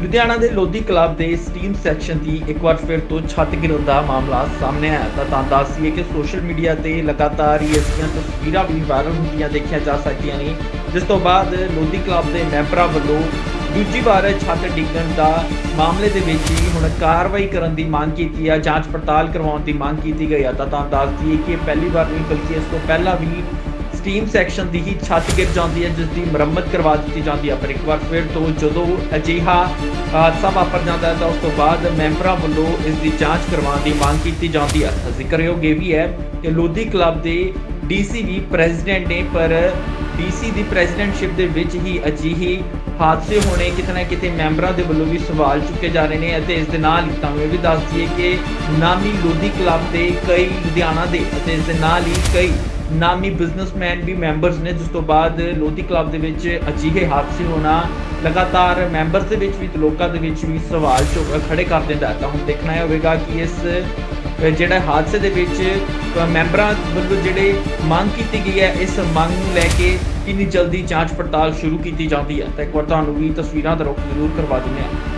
ਲੁਧਿਆਣਾ ਦੇ ਲੋਧੀ ਕਲੱਬ ਦੇ steam section ਦੀ ਇੱਕ ਵਾਰ ਫਿਰ ਤੋਂ ਛੱਤ ਗਿਰਨ ਦਾ ਮਾਮਲਾ ਸਾਹਮਣੇ ਆਇਆ ਤਾਂ ਤਾਂ ਦੱਸੀਏ ਕਿ ਸੋਸ਼ਲ ਮੀਡੀਆ ਤੇ ਲਗਾਤਾਰ ਹੀ ਇਸ ਦੀਆਂ ਤਸਵੀਰਾਂ ਵੀ ਵਾਇਰਲ ਹੁੰਦੀਆਂ ਦੇਖੀਆਂ ਜਾ ਸਕਦੀਆਂ ਨੇ, ਜਿਸ ਤੋਂ ਬਾਅਦ ਲੋਧੀ ਕਲੱਬ ਦੇ ਮੈਂਬਰਾਂ ਵੱਲੋਂ ਦੂਜੀ ਵਾਰ ਛੱਤ ਡਿੱਗਣ ਦਾ ਮਾਮਲੇ ਦੇ ਵਿੱਚ ਹੀ ਹੁਣ ਕਾਰਵਾਈ ਕਰਨ ਦੀ ਮੰਗ ਕੀਤੀ ਆ ਜਾਂਚ ਪੜਤਾਲ ਕਰਵਾਉਣ ਦੀ ਮੰਗ ਕੀਤੀ ਗਈ ਆ ਤਾਂ ਤਾਂ ਦੱਸਦੀ ਹੈ ਕਿ ਪਹਿਲੀ ਵਾਰ ਨਹੀਂ, ਬਲਕਿ ਇਸ ਤੋਂ ਪਹਿਲਾਂ ਵੀ ਸਟੀਮ ਸੈਕਸ਼ਨ ਦੀ ਹੀ ਛੱਤ ਗਿਰ ਜਾਂਦੀ ਹੈ, ਜਿਸ ਦੀ ਮੁਰੰਮਤ ਕਰਵਾ ਦਿੱਤੀ ਜਾਂਦੀ ਹੈ। ਪਰ ਇੱਕ ਵਾਰ ਫਿਰ ਤੋਂ ਜਦੋਂ ਅਜਿਹਾ ਹਾਦਸਾ ਵਾਪਰ ਜਾਂਦਾ ਹੈ, ਤਾਂ ਉਸ ਤੋਂ ਬਾਅਦ ਮੈਂਬਰਾਂ ਵੱਲੋਂ ਇਸ ਦੀ ਜਾਂਚ ਕਰਵਾਉਣ ਦੀ ਮੰਗ ਕੀਤੀ ਜਾਂਦੀ ਹੈ। ਜ਼ਿਕਰਯੋਗ ਇਹ ਵੀ ਹੈ ਕਿ ਲੋਧੀ ਕਲੱਬ ਦੇ ਡੀਸੀ ਵੀ ਪ੍ਰੈਜ਼ੀਡੈਂਟ ਨੇ ਪਰ ਡੀਸੀ ਦੀ ਪ੍ਰੈਜ਼ੀਡੈਂਟਸ਼ਿਪ ਦੇ ਵਿੱਚ ਹੀ ਅਜਿਹੀ ਹਾਦਸੇ ਹੋਣੇ ਕਿਤੇ ਨਾ ਕਿਤੇ ਮੈਂਬਰਾਂ ਦੇ ਵੱਲੋਂ ਵੀ ਸਵਾਲ ਚੁੱਕੇ ਜਾ ਰਹੇ ਨੇ ਅਤੇ ਇਸ ਦੇ ਨਾਲ ਹੀ ਤੁਹਾਨੂੰ ਇਹ ਵੀ ਦੱਸ ਦਈਏ ਕਿ ਨਾਮੀ ਲੋਧੀ ਕਲੱਬ ਦੇ ਕਈ ਲੁਧਿਆਣਾ ਦੇ ਅਤੇ ਇਸ ਦੇ ਨਾਲ ਹੀ ਕਈ ਨਾਮੀ ਬਿਜ਼ਨਸਮੈਨ ਵੀ ਮੈਂਬਰਸ ਨੇ, ਜਿਸ ਤੋਂ ਬਾਅਦ ਲੋਧੀ ਕਲੱਬ ਦੇ ਵਿੱਚ ਅਜਿਹੇ ਹਾਦਸੇ ਹੋਣਾ, ਲਗਾਤਾਰ ਮੈਂਬਰਸ ਦੇ ਵਿੱਚ ਵੀ ਲੋਕਾਂ ਦੇ ਵਿੱਚ ਵੀ ਸਵਾਲ ਚੁੱਕ ਖੜੇ ਕਰ ਦਿੰਦਾ ਤਾਂ ਹੁਣ ਦੇਖਣਾ ਹੋਵੇਗਾ ਕਿ ਇਸ ਜਿਹੜਾ ਹਾਦਸੇ ਦੇ ਵਿੱਚ ਮੈਂਬਰਾਂ ਵੱਲੋਂ ਜਿਹੜੇ ਮੰਗ ਕੀਤੀ ਗਈ ਹੈ, ਇਸ ਮੰਗ ਨੂੰ ਲੈ ਕੇ ਕਿੰਨੀ ਜਲਦੀ ਜਾਂਚ ਪੜਤਾਲ ਸ਼ੁਰੂ ਕੀਤੀ ਜਾਂਦੀ ਹੈ। ਤਾਂ ਇੱਕ ਵਾਰ ਤੁਹਾਨੂੰ ਵੀ ਤਸਵੀਰਾਂ ਦਾ ਰੁਖ ਜ਼ਰੂਰ ਕਰਵਾ ਦਿੰਦੇ ਹਾਂ।